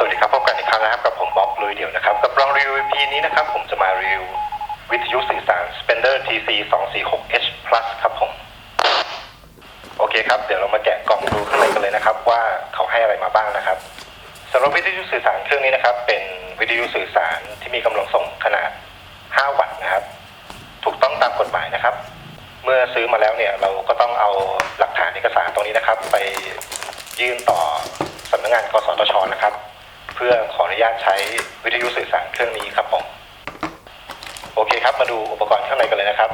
สวัสดีครับพบกันอีกครั้งนะครับกับผมบ๊อบลุยเดี่ยวนะครับ กับรองรีวิว EP นี้นะครับ ผมจะมารีวิววิทยุสื่อสาร Spender TC 246 H Plus ครับผม โอเคครับ เดี๋ยวเรามาแกะกล่องดูข้างในกันเลยนะครับ ว่าเขาให้อะไรมาบ้างนะครับสำหรับวิทยุสื่อสารเครื่องนี้นะครับ เป็นวิทยุสื่อสารที่มีกำลังส่งขนาด 5 วัตต์นะครับ ถูกต้องตามกฎหมายนะครับ เมื่อซื้อมาแล้วเนี่ยเราก็ต้องเอาหลักฐานเอกสารตรงนี้นะครับ ไปยื่นต่อสำนักงานกสทชนะครับ เพื่อขออนุญาตใช้วิทยุสื่อสารเครื่องนี้ครับผมโอเคครับ มาดูอุปกรณ์ข้างในกันเลยนะครับ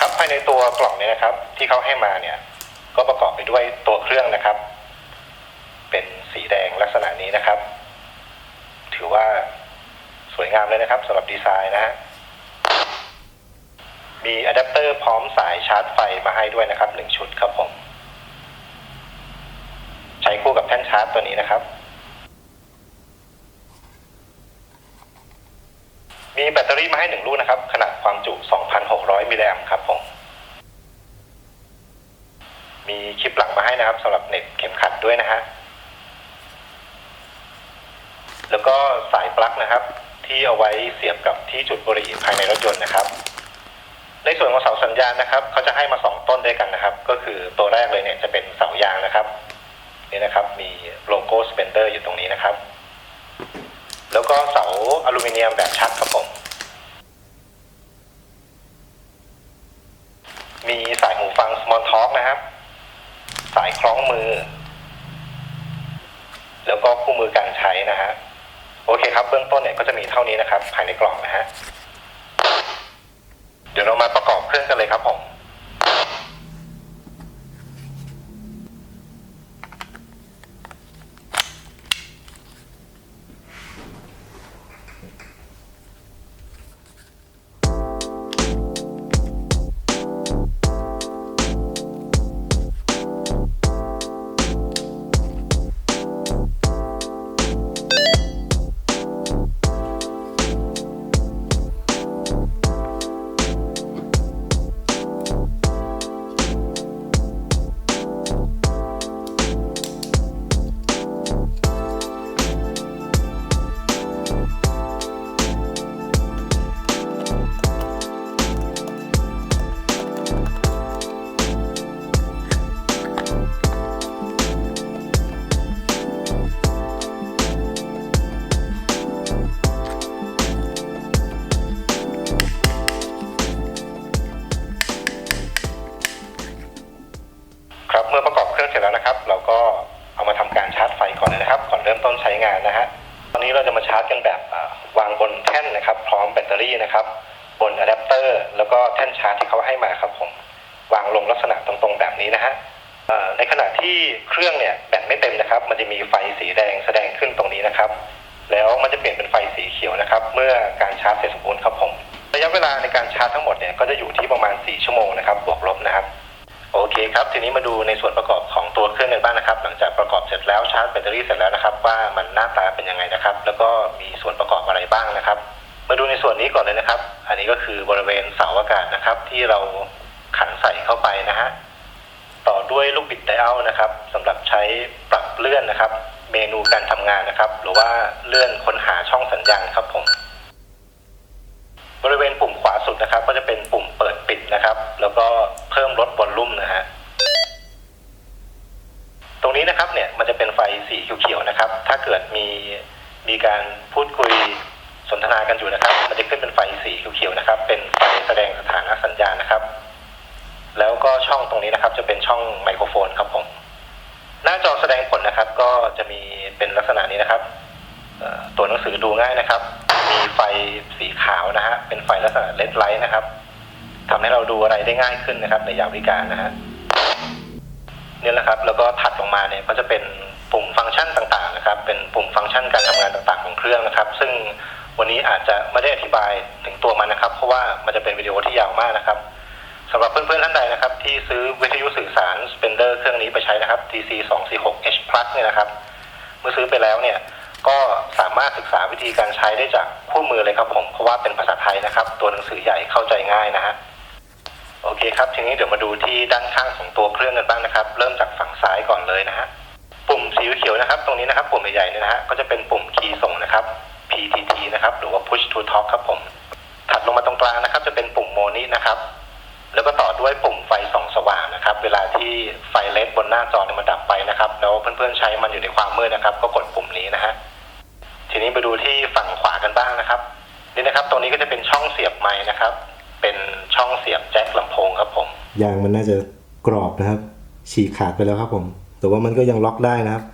ครับภายในตัวกล่องเนี่ยนะครับ ที่เขาให้มาเนี่ย ก็ประกอบไปด้วยตัวเครื่องนะครับ เป็นสีแดงลักษณะนี้นะครับ ถือว่าสวยงามเลยนะครับสำหรับดีไซน์นะฮะมีอะแดปเตอร์พร้อมสายชาร์จไฟมาให้ด้วยนะครับหนึ่งชุดครับผม ใช้คู่กับแท่นชาร์จตัวนี้นะครับ มีแบตเตอรี่มาให้หนึ่งลูกนะครับ ขนาดความจุ 2,600 มิลลิแอมป์ครับผม มีคลิปหลังมาให้นะครับสำหรับเน็ตเข็มขัดด้วยนะฮะแล้วก็สายปลั๊กนะครับ ที่เอาไว้เสียบกับที่จุดบุหรี่ภายในรถยนต์นะครับ ในส่วนของเสาสัญญาณนะครับเขาจะให้มาสองต้นด้วยกันนะครับ ก็คือตัวแรกเลยเนี่ยจะเป็นเสายางนะครับนี่นะครับมีโลโก้สเปนเดอร์อยู่ตรงนี้นะครับ แล้วก็เสาอลูมิเนียมแบบชัดครับผมมีสายหูฟัง Small Talk นะครับ สายคล้องมือ แล้วก็คู่มือการใช้นะฮะโอเคครับ เบื้องต้นเนี่ยก็จะมีเท่านี้นะครับ ภายในกล่องนะฮะเดี๋ยวเรามาประกอบเครื่องกันเลยครับผม ก็เอามาทำการชาร์จไฟก่อนเลยนะครับ ก่อนเริ่มต้นใช้งานนะฮะตอนนี้เราจะมาชาร์จกันแบบวางบนแท่นนะครับ พร้อมแบตเตอรี่นะครับ บนอะแดปเตอร์แล้วก็แท่นชาร์จที่เขาให้มาครับผมวางลงลักษณะตรงๆแบบนี้นะฮะในขณะที่เครื่องเนี่ยแบตไม่เต็มนะครับ มันจะมีไฟสีแดงแสดงขึ้นตรงนี้นะครับ แล้วมันจะเปลี่ยนเป็นไฟสีเขียวนะครับ เมื่อการชาร์จเสร็จสมบูรณ์ครับผมระยะเวลาในการชาร์จทั้งหมดเนี่ยก็จะอยู่ที่ประมาณ 4 ชั่วโมงนะครับบวกลบนะครับ โอเคครับ ทีนี้มาดูในส่วนประกอบของตัวเครื่อง แล้วชาร์จแบตเตอรี่เสร็จแล้วนะครับ ว่ามันหน้าตาเป็นยังไงนะครับ แล้วก็มีส่วนประกอบอะไรบ้างนะครับ มาดูในส่วนนี้ก่อนเลยนะครับ อันนี้ก็คือบริเวณเสาอากาศนะครับ ที่เราขันใส่เข้าไปนะฮะต่อด้วยลูกบิดไดอัลนะครับสำหรับใช้ปรับเลื่อนนะครับ เมนูการทำงานนะครับ หรือว่าเลื่อนค้นหาช่องสัญญาณครับผม บริเวณปุ่มขวาสุดนะครับ ก็จะเป็นปุ่มเปิดปิดนะครับ แล้วก็เพิ่มลดวอลลุ่มนะฮะ ตรงนี้นะครับเนี่ยมันจะเป็นไฟสีเขียวๆนะครับ ถ้าเกิดมีมีการพูดคุยสนทนากันอยู่นะครับ มันจะขึ้นเป็นไฟสีเขียวๆนะครับ เป็นไฟแสดงสถานะสัญญาณนะครับ แล้วก็ช่องตรงนี้นะครับ จะเป็นช่องไมโครโฟนครับผม หน้าจอแสดงผลนะครับ ก็จะมีเป็นลักษณะนี้นะครับตัวหนังสือดูง่ายนะครับ มีไฟสีขาวนะฮะ เป็นไฟลักษณะเลดไลท์นะครับทำให้เราดูอะไรได้ง่ายขึ้นนะครับ ในยามวิการนะฮะเนี่ยแหละครับ แล้วก็ถัด มาเนี่ยก็จะเป็นปุ่มฟังก์ชันต่างๆนะครับ เป็นปุ่มฟังก์ชันการทำงานต่างๆของเครื่องนะครับ ซึ่งวันนี้อาจจะไม่ได้อธิบายถึงตัวมันนะครับ เพราะว่ามันจะเป็นวิดีโอที่ยาวมากนะครับสำหรับเพื่อนๆท่านใดนะครับ ที่ซื้อวิทยุสื่อสาร Spender เครื่องนี้ไปใช้นะครับ TC 2 4 6 H Plus เนี่ยนะครับ เมื่อซื้อไปแล้วเนี่ยก็สามารถศึกษาวิธีการใช้ได้จากคู่มือเลยครับผมเพราะว่าเป็นภาษาไทยนะครับ ตัวหนังสือใหญ่เข้าใจง่ายนะฮะโอเคครับ ทีนี้เดี๋ยวมาดูที่ด้านข้างของตัวเครื่องกันบ้างนะครับ เริ่มจาก รงนี้นะครับปุ่มใหญ่ๆเนี่ยนะฮะก็จะเป็นปุ่มคีย์ส่งนะครับ PTT นะครับ หรือว่า Push to Talk ครับผม ถัดลงมาตรงกลางนะครับ จะเป็นปุ่มโมนินะครับ แล้วก็ต่อด้วยปุ่มไฟส่องสว่างนะครับ เวลาที่ไฟเลดบนหน้าจอเนี่ยมันดับไปนะครับ แล้วเพื่อนๆใช้มันอยู่ในความมืดนะครับ ก็กดปุ่มนี้นะฮะทีนี้ไปดูที่ฝั่งขวากันบ้างนะครับนี่นะครับ ตรงนี้ก็จะเป็นช่องเสียบไม้นะครับ เป็นช่องเสียบแจ็คลำโพงครับผมยางมันน่าจะกรอบนะครับ ฉีกขาดไปแล้วครับผม แต่ว่ามันก็ยังล็อกได้นะครับ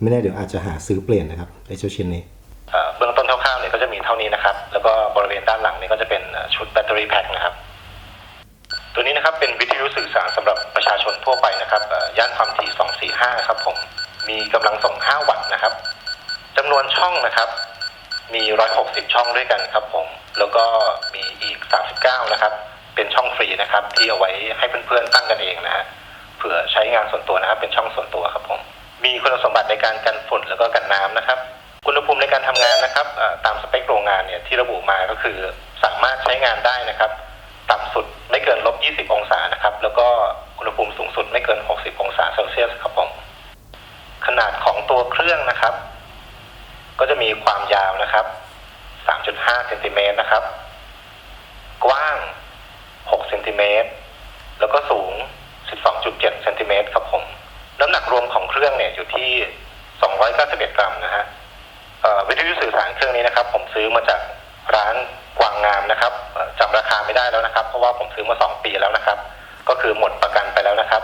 ไม่แน่เดี๋ยวอาจจะหาซื้อเปลี่ยนนะครับไอเจ้าชิ้นนี้เอ่เบื้องต้นคร่าวๆเนี่ยก็จะมีเท่านี้นะครับ แล้วก็บริเวณด้านหลังเนี่ยก็จะเป็นชุดแบตเตอรี่แพ็คนะครับ ตัวนี้นะครับเป็นวิทยุสื่อสารสำหรับประชาชนทั่วไปนะครับย่านความถี่ 245 ครับผมมีกำลังส่ง 5 วัตต์นะครับจำนวนช่องนะครับ มี 160 ช่องด้วยกันครับผมแล้วก็มีอีก 39 นะครับ เป็นช่องฟรีนะครับ ที่เอาไว้ให้เพื่อนๆตั้งกันเองนะฮะเผื่อใช้งานส่วนตัวนะครับเป็นช่องส่วนตัว คุณสมบัติในการกันฝุ่นแล้วก็กันน้ำนะครับอุณหภูมิในการทำงานนะครับตามสเปคโรงงานเนี่ยที่ระบุมาก็คือสามารถใช้งานได้นะครับ ต่ำสุดไม่เกินลบ 20 องศานะครับ แล้วก็อุณหภูมิสูงสุดไม่เกิน 60 องศาเซลเซียสครับผมขนาดของตัวเครื่องนะครับ ก็จะมีความยาวนะครับ 3.5เซนติเมตรนะครับ กว้าง 6 เซนติเมตร แล้วก็สูง รื่องเนี่ยอยู่ที่ 291 กรัมนะฮะเอ่อวิทยุสื่อสารเครื่องนี้นะครับ ผมซื้อมาจากร้านกวางงามนะครับจำราคาไม่ได้แล้วนะครับ เพราะว่าผมซื้อมา 2 ปีแล้วนะครับ ก็คือหมดประกันไปแล้วนะครับ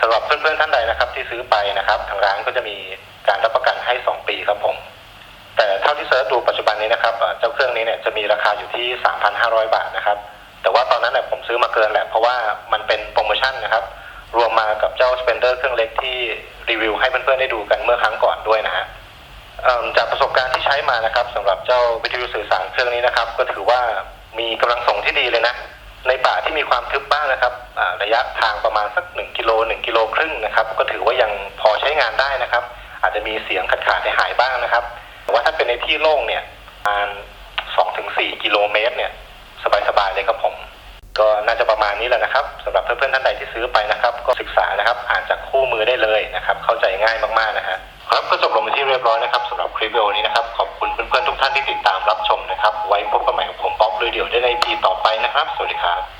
สำหรับเพื่อนๆท่านใดนะครับ ที่ซื้อไปนะครับ ทางร้านก็จะมีการรับประกันให้ 2 ปีครับผม แต่เท่าที่เซิร์ชดูปัจจุบันนี้นะครับเอ่อเจ้าเครื่องนี้เนี่ยจะมีราคาอยู่ที่ 3,500 บาทนะครับ แต่ว่าตอนนั้นเนี่ยผมซื้อมาเกินแหละเพราะว่ามันเป็นโปรโมชั่นนะครับ รวมมากับเจ้า Spender เครื่องเล็กที่รีวิวให้เพื่อนๆได้ดูกันเมื่อครั้งก่อนด้วยนะฮะจากประสบการณ์ที่ใช้มานะครับสำหรับเจ้าวิทยุสื่อสารเครื่องนี้นะครับ ก็ถือว่ามีกำลังส่งที่ดีเลยนะ ในป่าที่มีความทึบบ้างนะครับระยะทางประมาณสัก1กิโล1กิโลครึ่งนะครับ ก็ถือว่ายังพอใช้งานได้นะครับ อาจจะมีเสียงขาดขาดหายบ้างนะครับแต่ว่าถ้าเป็นในที่โล่งเนี่ยประมาณ2-4กิโลเมตรเนี่ยสบายๆเลยครับผม ก็น่าจะประมาณนี้แหละนะครับสำหรับเพื่อนๆท่านใดที่ซื้อไปนะครับ ก็ศึกษานะครับอ่านจากคู่มือได้เลยนะครับ เข้าใจง่ายมากๆนะฮะครับก็จบลงที่เรียบร้อยนะครับสำหรับคลิปวิดีโอนี้นะครับขอบคุณเพื่อนๆทุกท่านที่ติดตามรับชมนะครับ ไว้พบกันใหม่กับผมป๊อปเรดิโอได้ในปีต่อไปนะครับ สวัสดีครับ